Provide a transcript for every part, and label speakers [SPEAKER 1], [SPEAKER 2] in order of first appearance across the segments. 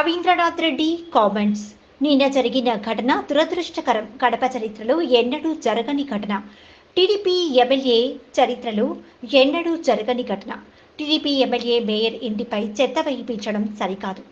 [SPEAKER 1] Rabindranath Reddy comments. నిన్న జరిగిన ఘటన దురదృష్టకరం. కడప చరిత్రలో ఎన్నడూ జరగని ఘటన. టీడీపీ ఎమ్మెల్యే చరిత్రలో ఎన్నడూ జరగని ఘటన. టీడీపీ ఎమ్మెల్యే మేయర్ ఇంటిపై చెత్త వేయించడం సరికాదు.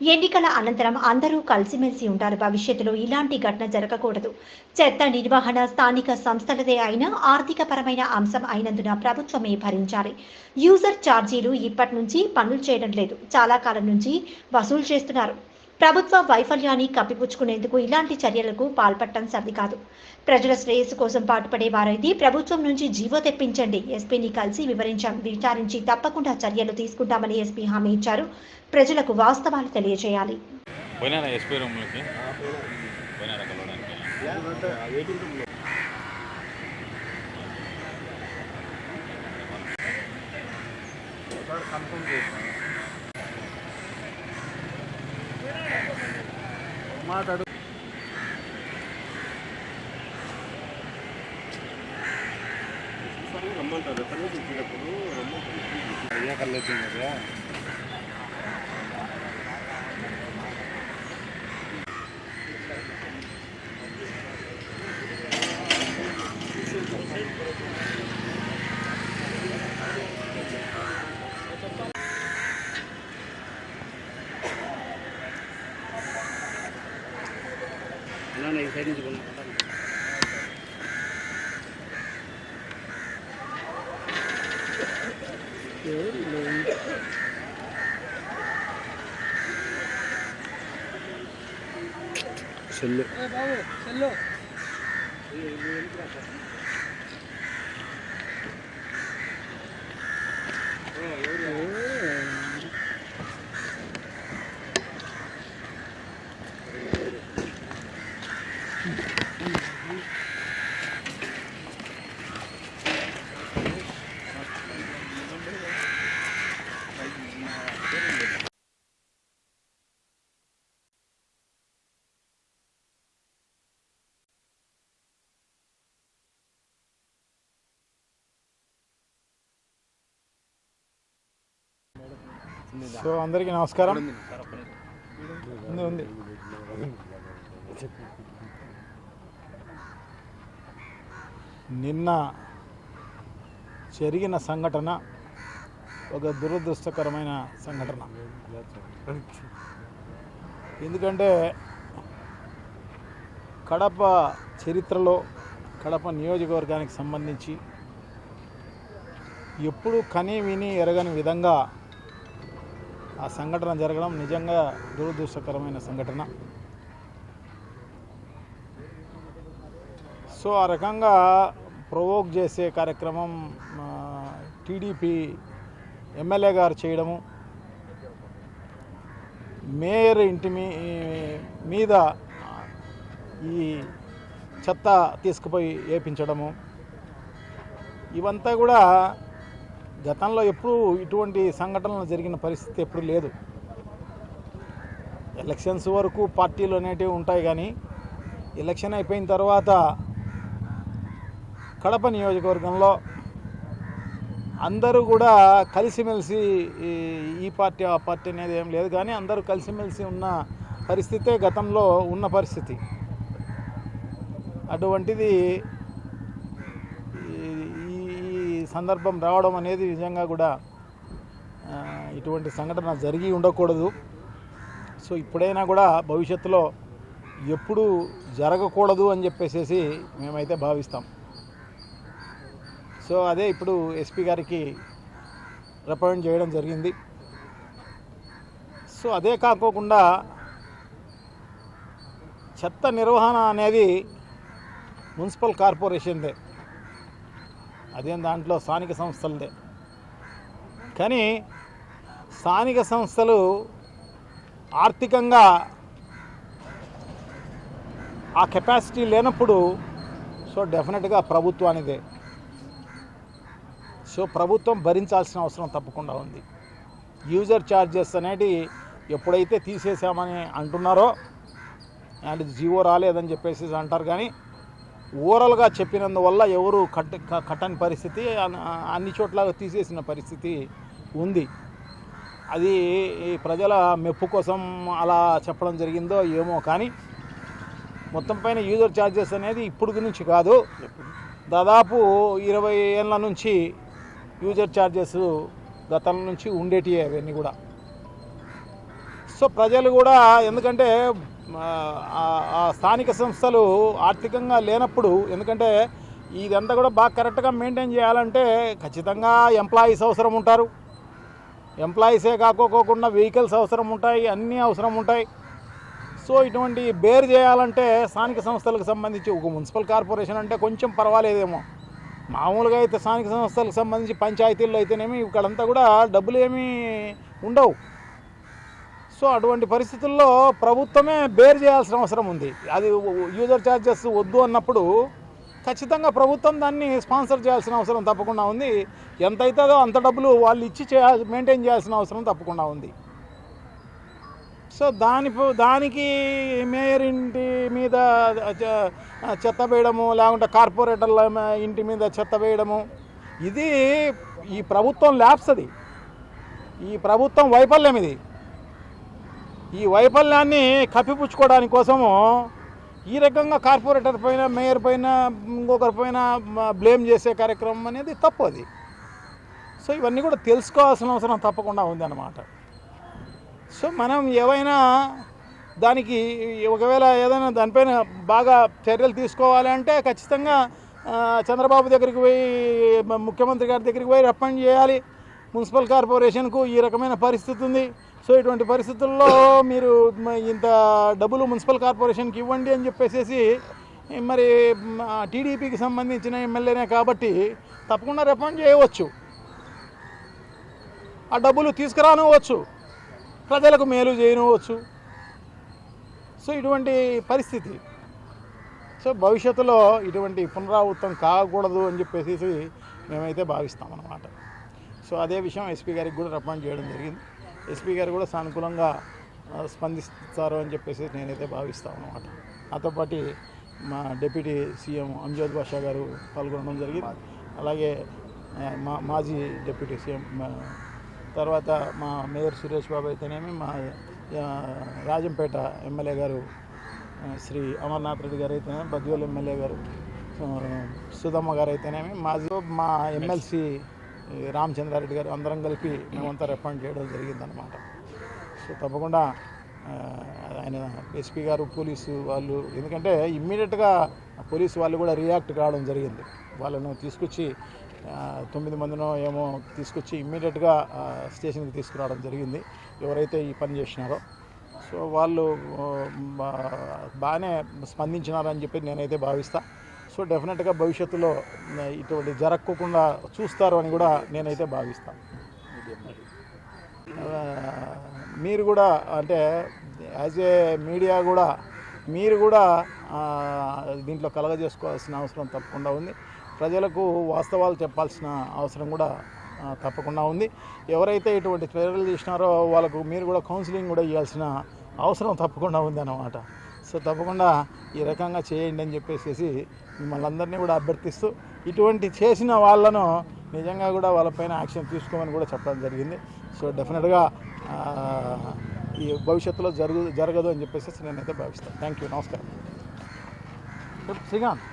[SPEAKER 1] ఎన్నికల అనంతరం అందరూ కలిసిమెలిసి ఉంటారు. భవిష్యత్తులో ఇలాంటి ఘటన జరగకూడదు. చెత్త నిర్వహణ స్థానిక సంస్థలదే అయినా ఆర్థికపరమైన అంశం అయినందున ప్రభుత్వమే భరించాలి. యూజర్ ఛార్జీలు ఇప్పటి నుంచి పనులు చేయడం లేదు. చాలా కాలం నుంచి వసూలు చేస్తున్నారు. ప్రభుత్వ వైఫల్యాన్ని కప్పిపుచ్చుకునేందుకు ఇలాంటి చర్యలకు పాల్పడటం సరికాదు ప్రజల శ్రేయస్సు కోసం పాటుపడే వారైతే ప్రభుత్వం నుంచి జీవో తెప్పించండి. ఎస్పీని కలిసి వివరించాం. విచారించి తప్పకుండా చర్యలు తీసుకుంటామని ఎస్పీ హామీ ఇచ్చారు. ప్రజలకు వాస్తవాలు తెలియజేయాలి.
[SPEAKER 2] పోయినారా ఎస్పీ
[SPEAKER 3] మాట్లాడు. రమ్మంటారు ఎక్కడి ఇచ్చినప్పుడు రమ్మంటారు అయ్యా కళ్ళు వచ్చింది కదా. ఈ సైడ్ నుంచి కొనుక్కుంటాను సెల్లు
[SPEAKER 4] సో అందరికీ నమస్కారం. ఉంది ఉంది. నిన్న జరిగిన సంఘటన ఒక దురదృష్టకరమైన సంఘటన. ఎందుకంటే కడప చరిత్రలో కడప నియోజకవర్గానికి సంబంధించి ఎప్పుడు కని విని ఎరగని విధంగా ఆ సంఘటన జరగడం నిజంగా దురదృష్టకరమైన సంఘటన. సో ఆ రకంగా ప్రొవోక్ చేసే కార్యక్రమం టీడీపీ ఎమ్మెల్యే గారు చేయడము మేయర్ ఇంటి మీ మీద ఈ చెత్త తీసుకుపోయి వేపించడము ఇవంతా కూడా గతంలో ఎప్పుడూ ఇటువంటి సంఘటనలు జరిగిన పరిస్థితి ఎప్పుడు లేదు. ఎలక్షన్స్ వరకు పార్టీలు అనేటివి ఉంటాయి కానీ ఎలక్షన్ అయిపోయిన తర్వాత కడప నియోజకవర్గంలో అందరూ కూడా కలిసిమెలిసి ఈ- ఈ పార్టీ ఆ పార్టీ అనేది ఏం లేదు కానీ అందరూ కలిసిమెలిసి ఉన్న పరిస్థితే గతంలో ఉన్న పరిస్థితి. అటువంటిది ఈ- ఈ సందర్భం రావడం అనేది నిజంగా కూడా ఇటువంటి సంఘటన జరిగి ఉండకూడదు. సో ఇప్పుడైనా కూడా భవిష్యత్తులో ఎప్పుడు జరగకూడదు అని చెప్పేసి మేమైతే భావిస్తాం. సో అదే ఇప్పుడు ఎస్పీ గారికి రిప్రజెంట్ చేయడం జరిగింది. సో అదే కాకోకుండా చెత్త నిర్వహణ అనేది మున్సిపల్ కార్పొరేషన్దే. అదేం దాంట్లో స్థానిక సంస్థలదే కానీ స్థానిక సంస్థలు ఆర్థికంగా ఆ కెపాసిటీ లేనప్పుడు సో డెఫినెట్గా ప్రభుత్వానిదే. సో ప్రభుత్వం భరించాల్సిన అవసరం తప్పకుండా ఉంది. యూజర్ ఛార్జెస్ అనేటి ఎప్పుడైతే తీసేసామని అంటున్నారో అండ్ జీవో రాలేదని చెప్పేసి అంటారు కానీ ఓవరాల్గా చెప్పినందువల్ల ఎవరు కట్ కట్టని పరిస్థితి అన్- అన్ని చోట్ల తీసేసిన పరిస్థితి ఉంది. అది ఈ ప్రజల మెప్పు కోసం అలా చెప్పడం జరిగిందో ఏమో కానీ మొత్తం పైన యూజర్ ఛార్జెస్ అనేది ఇప్పుడు నుంచి కాదు. దాదాపు ఇరవై ఏళ్ళ నుంచి యూజర్ ఛార్జెస్ గతం నుంచి ఉండేటివి అవన్నీ కూడా. సో ప్రజలు కూడా ఎందుకంటే ఆ, స్థానిక సంస్థలు ఆర్థికంగా లేనప్పుడు ఎందుకంటే ఇదంతా కూడా బాగా కరెక్ట్గా మెయింటైన్ చేయాలంటే ఖచ్చితంగా ఎంప్లాయీస్ అవసరం ఉంటారు. ఎంప్లాయీసే కాకోకుండా వెహికల్స్ అవసరం ఉంటాయి అన్నీ అవసరం ఉంటాయి. సో ఇటువంటి బేర్ చేయాలంటే స్థానిక సంస్థలకు సంబంధించి ఒక మున్సిపల్ కార్పొరేషన్ అంటే కొంచెం పర్వాలేదేమో. మామూలుగా అయితే స్థానిక సంస్థలకు సంబంధించి పంచాయతీల్లో అయితేనేమి ఇక్కడంతా కూడా డబ్బులు ఏమీ ఉండవు. సో అటువంటి పరిస్థితుల్లో ప్రభుత్వమే బేర్ చేయాల్సిన అవసరం ఉంది. అది యూజర్ ఛార్జెస్ వద్దు అన్నప్పుడు ఖచ్చితంగా ప్రభుత్వం దాన్ని స్పాన్సర్ చేయాల్సిన అవసరం తప్పకుండా ఉంది. ఎంత అవుతుందో అంత డబ్బులు వాళ్ళు ఇచ్చి చేయా మెయింటైన్ చేయాల్సిన అవసరం తప్పకుండా ఉంది. సో దాని దానికి మేయర్ ఇంటి మీద చెత్త వేయడము లేకుంటే కార్పొరేటర్ల ఇంటి మీద చెత్త వేయడము ఇది ఈ ప్రభుత్వం ల్యాబ్స్ అది. ఈ ప్రభుత్వం వైఫల్యం ఇది. ఈ వైఫల్యాన్ని కప్పిపుచ్చుకోవడానికి కోసము ఈ రకంగా కార్పొరేటర్ పైన మేయర్ పైన ఇంకొకరి పైన బ్లేమ్ చేసే కార్యక్రమం అనేది తప్పు అది. సో ఇవన్నీ కూడా తెలుసుకోవాల్సిన అవసరం తప్పకుండా ఉంది అన్నమాట సో మనం ఏవైనా దానికి ఒకవేళ ఏదైనా దానిపైన బాగా చర్యలు తీసుకోవాలి అంటే ఖచ్చితంగా చంద్రబాబు దగ్గరికి పోయి ముఖ్యమంత్రి గారి దగ్గరికి పోయి రప్పని చేయాలి. మున్సిపల్ కార్పొరేషన్కు ఈ రకమైన పరిస్థితి ఉంది. సో ఇటువంటి పరిస్థితుల్లో మీరు ఇంత డబ్బులు మున్సిపల్ కార్పొరేషన్కి ఇవ్వండి అని చెప్పేసి మరి టీడీపీకి సంబంధించిన ఎమ్మెల్యేనే కాబట్టి తప్పకుండా రిఫండ్ చేయవచ్చు. ఆ డబ్బులు తీసుకురానివ్వచ్చు. ప్రజలకు మేలు చేయనివ్వచ్చు. సో ఇటువంటి పరిస్థితి. సో భవిష్యత్తులో ఇటువంటి పునరావృతం కాకూడదు అని చెప్పేసి మేమైతే భావిస్తాం అన్నమాట సో అదే విషయం ఎస్పీ గారికి కూడా రిఫండ్ చేయడం జరిగింది. ఎస్పీ గారు కూడా సానుకూలంగా స్పందిస్తారు అని చెప్పేసి నేనైతే భావిస్తాను అనమాట నాతో పాటు మా డిప్యూటీ సీఎం అంజద్ బాషా గారు పాల్గొనడం జరిగింది. అలాగే మా మాజీ డిప్యూటీ సీఎం తర్వాత మా మేయర్ సురేష్ బాబు అయితేనేమి మా రాజంపేట ఎమ్మెల్యే గారు శ్రీ అమర్నాథ్ రెడ్డి గారు అయితేనేమి బద్వేల్ ఎమ్మెల్యే గారు సుధమ్మ గారు అయితేనేమి మాజీ మా ఎమ్మెల్సీ రామచంద్రారెడ్డి గారు అందరం కలిపి మేమంతా రిఫండ్ చేయడం జరిగిందనమాట సో తప్పకుండా ఆయన ఎస్పీ గారు పోలీసు వాళ్ళు ఎందుకంటే ఇమ్మీడియట్గా పోలీసు వాళ్ళు కూడా రియాక్ట్ కావడం జరిగింది. వాళ్ళను తీసుకొచ్చి తొమ్మిది మందినో ఏమో తీసుకొచ్చి ఇమ్మీడియట్గా స్టేషన్కి తీసుకురావడం జరిగింది. ఎవరైతే ఈ పని చేసినారో. సో వాళ్ళు బాగానే స్పందించినారని చెప్పి నేనైతే భావిస్తాను సో డెఫినెట్గా భవిష్యత్తులో ఇటువంటి జరగకుండా చూస్తారు అని కూడా నేనైతే భావిస్తాను మీరు కూడా అంటే యాజ్ ఏ మీడియా కూడా మీరు కూడా దీంట్లో కలగజేసుకోవాల్సిన అవసరం తప్పకుండా ఉంది. ప్రజలకు వాస్తవాలు చెప్పాల్సిన అవసరం కూడా తప్పకుండా ఉంది. ఎవరైతే ఇటువంటి చర్యలు చేసినారో వాళ్ళకు మీరు కూడా కౌన్సిలింగ్ కూడా ఇవ్వాల్సిన అవసరం తప్పకుండా ఉంది అన్నమాట సో తప్పకుండా ఈ రకంగా చేయండి అని చెప్పేసి మిమ్మల్ని అందరినీ కూడా అభ్యర్థిస్తూ ఇటువంటి చేసిన వాళ్ళను నిజంగా కూడా వాళ్ళపైన యాక్షన్ తీసుకోమని కూడా చెప్పడం జరిగింది. సో డెఫినెట్గా ఆ, ఈ భవిష్యత్తులో జరుగు జరగదు అని చెప్పేసి నేనైతే భావిస్తాను థ్యాంక్ యూ. నమస్కారం. శ్రీకాంత్.